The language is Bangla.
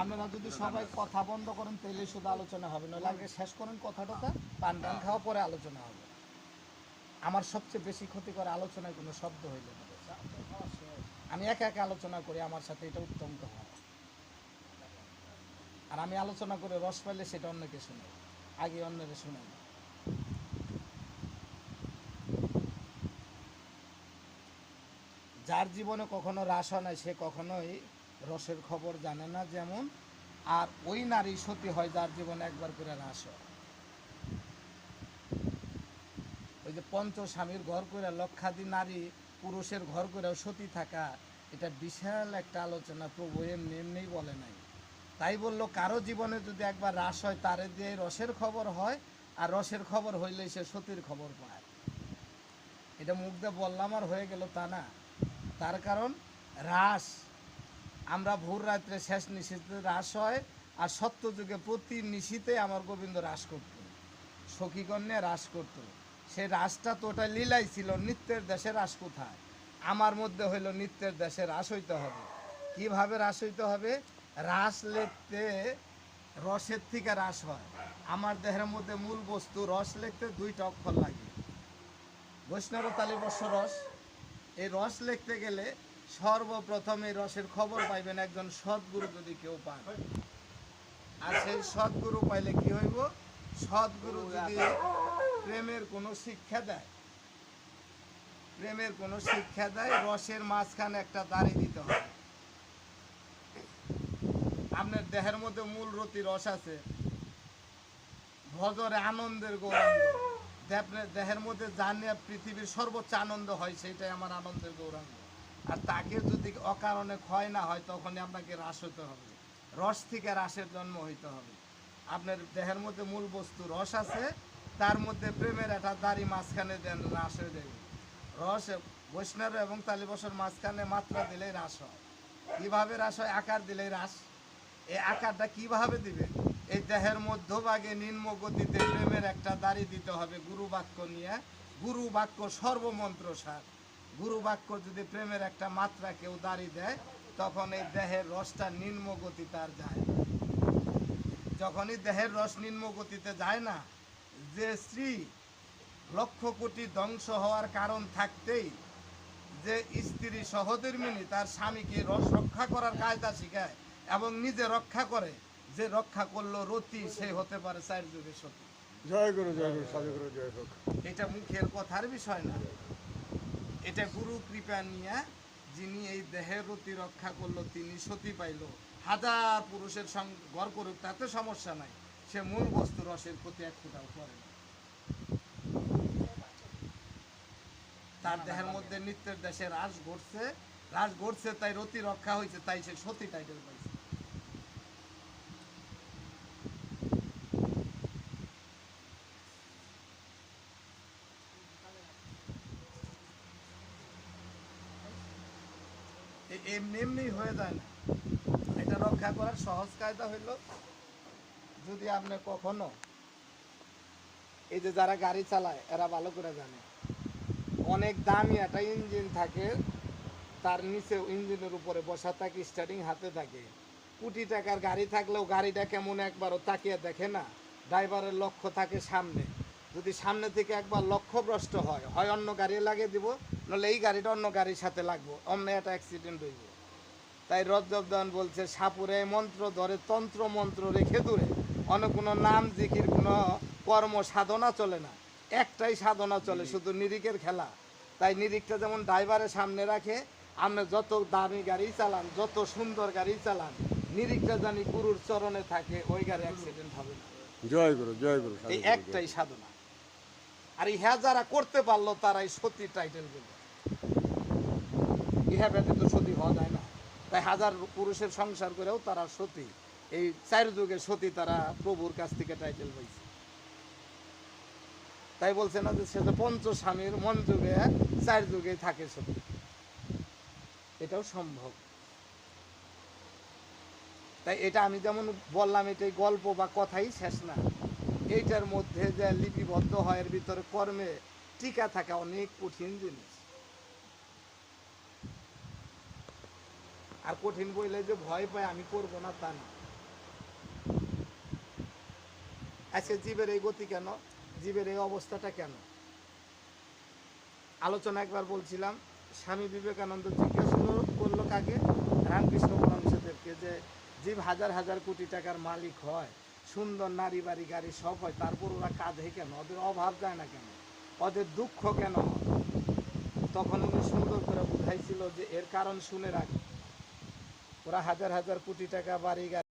আপনারা যদি সবাই কথা বন্ধ করেন, তাহলে শুধু আলোচনা হবে। নইলে আগে শেষ করেন কথা টথা পান টান খাওয়া পরে আলোচনা হবে। আমার সবচেয়ে বেশি ক্ষতি করে আলোচনায় কোনো শব্দ হইলে আমি একা একা আলোচনা করি, আমার সাথে এটা উত্তম হয় আর আমি আলোচনা করে রস পাইলে সেটা অন্যকে শুনে আগে অন্যকে শুনে যার জীবনে কখনো রাস হয় না সে কখনোই রসের খবর জানে না যেমন, আর ওই নারী সতী হয় যার জীবনে একবার করে রাস ওই যে পঞ্চ স্বামীর ঘর করে লক্ষাধি নারী পুরুষের ঘর করেও সতী থাকা, এটা বিশাল একটা আলোচনা, প্রভু এমনি এমনিই বলে নাই। তাই বলল, কারও জীবনে যদি একবার রাস হয়, তারে দিয়ে রসের খবর হয়, আর রসের খবর হইলে সে সতীর খবর পায়। এটা মুখ দিয়ে বললাম আর হয়ে গেল তা না। তার কারণ, রাস আমরা ভোর রাত্রে শেষ নিশীতে রাস হয় আর সত্য যুগে প্রতি নিশীতে আমার গোবিন্দ রাস করত। সখীগণ্যে রাস করত। সে রাসটা তো ওটা লীলাই ছিল, নৃত্যের দেশে রাস কোথায়? আমার মধ্যে হইল নৃত্যের দেশে রাস হইতে হবে। কীভাবে রাস হইতে হবে? রাস লেখতে রসের থেকে রাস হয়। আমার দেহের মধ্যে মূল বস্তু রস লিখতে দুইটা অক্ষর লাগে। বৈষ্ণব তালিবর্ষ রস। এই রস লিখতে গেলে সর্বপ্রথম রসের খবর পাইবেন একজন সদ্গুরু যদি কেউ পান। আর সেই সদ্গুরু পাইলে কি হইব? সদ্গুরু যদি প্রেমের কোনো শিক্ষা দেয়, প্রেমের কোনো শিক্ষা দেয়, রসের মাঝখানে একটা দাড়ি দিতে হবে আপনার দেহের মধ্যে মূল রতি রস আছে। ভজরে আনন্দের গৌরাঙ্গ। দেহের মধ্যে জানে পৃথিবীর সর্বোচ্চ আনন্দ হয় সেটাই আমার আনন্দের গৌরাঙ্গ। আর তাকে যদি অকারণে ক্ষয় না হয়, তখনই আপনাকে হ্রাস হতে হবে। রস থেকে হ্রাসের জন্ম হইতে হবে। আপনার দেহের মধ্যে মূল বস্তু রস আছে, তার মধ্যে প্রেমের একটা দাড়ি মাঝখানে দেন, হ্রাস হয়ে যাবে। রস বৈষ্ণব এবং তালিবসের মাঝখানে মাত্রা দিলেই হ্রাস হয়। কীভাবে হ্রাস হয়? আকার দিলেই হ্রাস। এই আকারটা কীভাবে দিবে? এই দেহের মধ্যভাগে নিম্ন গতিতে প্রেমের একটা দাড়ি দিতে হবে, গুরু বাক্য নিয়ে। গুরু বাক্য সর্বমন্ত্র সার। গুরু বাক্য যদি প্রেমের একটা মাত্রা কেউ দাঁড়িয়ে দেয় তখন এই দেহের রসটা নিম্ন গতিতে আর যায়। যখনই দেহের রস নিম্ন গতিতে যায় না যে স্ত্রী লক্ষ কোটি ধ্বংস হওয়ার কারণ থাকতেই যে স্ত্রী সহধর্মিনী তার স্বামীকে রস রক্ষা করার কায়দা শিখায় এবং নিজে রক্ষা করে যে রক্ষা করল রতি সে হতে পারে চার যুগে সতী। জয় গুরু জয় গুরু জয় হোক। এটা মুখের কথার বিষয় না। এটা গুরু কৃপা নিয়ে যিনি এই দেহের রতি রক্ষা করল তিনি সতী পাইল। হাজার পুরুষের সঙ্গে ঘর করুক তাতে সমস্যা নাই। সে মূল বস্তু রসের প্রতি এক ফুটাও করে না। তার দেহের মধ্যে নিত্যের দেশে রাস ঘটছে। রাস ঘটছে তাই রতি রক্ষা হয়েছে তাই সে সতী টাইটেল পাইছে। এমনি এমনি হয়ে যায় না। এটা রক্ষা করার সহজ কায়দা হইল, যদি আপনি কখনো এই যে যারা গাড়ি চালায়, এরা ভালো করে জানে। অনেক দামি একটা ইঞ্জিন থাকে, তার নিচে ইঞ্জিনের উপরে বসা থাকে স্টার্টিং হাতে থাকে। কোটি টাকার গাড়ি থাকলেও গাড়িটা কেমন একবারও তাকিয়ে দেখে না ড্রাইভারের লক্ষ্য থাকে সামনে। যদি সামনে থেকে একবার লক্ষ্যভ্রষ্ট হয় হয় অন্য গাড়ি লাগিয়ে দিব নাহলে এই গাড়িটা অন্য গাড়ির সাথে লাগবো অন্য একটা অ্যাক্সিডেন্ট হইব। তাই রজ্জবদান বলছে সাপুরে মন্ত্র ধরে তন্ত্র মন্ত্র রেখে দূরে। অন্য কোনো নাম জিকির কোনো কর্ম সাধনা চলে না। একটাই সাধনা চলে শুধু নিরিকের খেলা। তাই নিরিকটা যেমন ড্রাইভারের সামনে রাখে আপনি যত দামি গাড়ি চালান যত সুন্দর গাড়ি চালান নিরিকটা জানি গুরুর চরণে থাকে ওই গাড়ি অ্যাক্সিডেন্ট হবে না। জয় গুরু জয় গুরু এই একটাই সাধনা। আর ইহা যারা করতে পারল তারাই সতী টাইটেল পেল ইহা ব্যতীত সতী হওয়া যায় না। তাই হাজার পুরুষের সংসার করেও তারা সতী। এই চার যুগে সতী তারা প্রভুর কাছ থেকে টাইটেল পাইছে। তাই বলছে না যে সে পঞ্চ স্বামীর মন যুগে, চার যুগে থাকে সতী। এটাও সম্ভব। তাই এটা আমি যেমন বললাম, এটাই গল্প বা কথাই শেষ না। এইটার মধ্যে যে লিপিবদ্ধ হয়, এর ভিতরে কর্মে টিকা থাকা অনেক কঠিন জিনিস। আর কঠিন বইলে যে ভয় পায়, আমি করব না তা না। আজকে জীবের এই গতি কেন? জীবের এই অবস্থাটা কেন? আলোচনা একবার বলছিলাম, স্বামী বিবেকানন্দ জিজ্ঞেস করল কাকে? রামকৃষ্ণ পরমশদেবকে যে জীব হাজার হাজার কোটি টাকার মালিক হয় সুন্দর নারী বাড়ি, গাড়ি সব হয়, তারপর ওরা কাঁধে কেন? ওদের অভাব যায় না কেন? ওদের দুঃখ কেন? তখন উনি সুন্দর করে বুঝাইছিল যে এর কারণ শুনে রাখ। ওরা হাজার হাজার কোটি টাকা বাড়ি, গাড়ি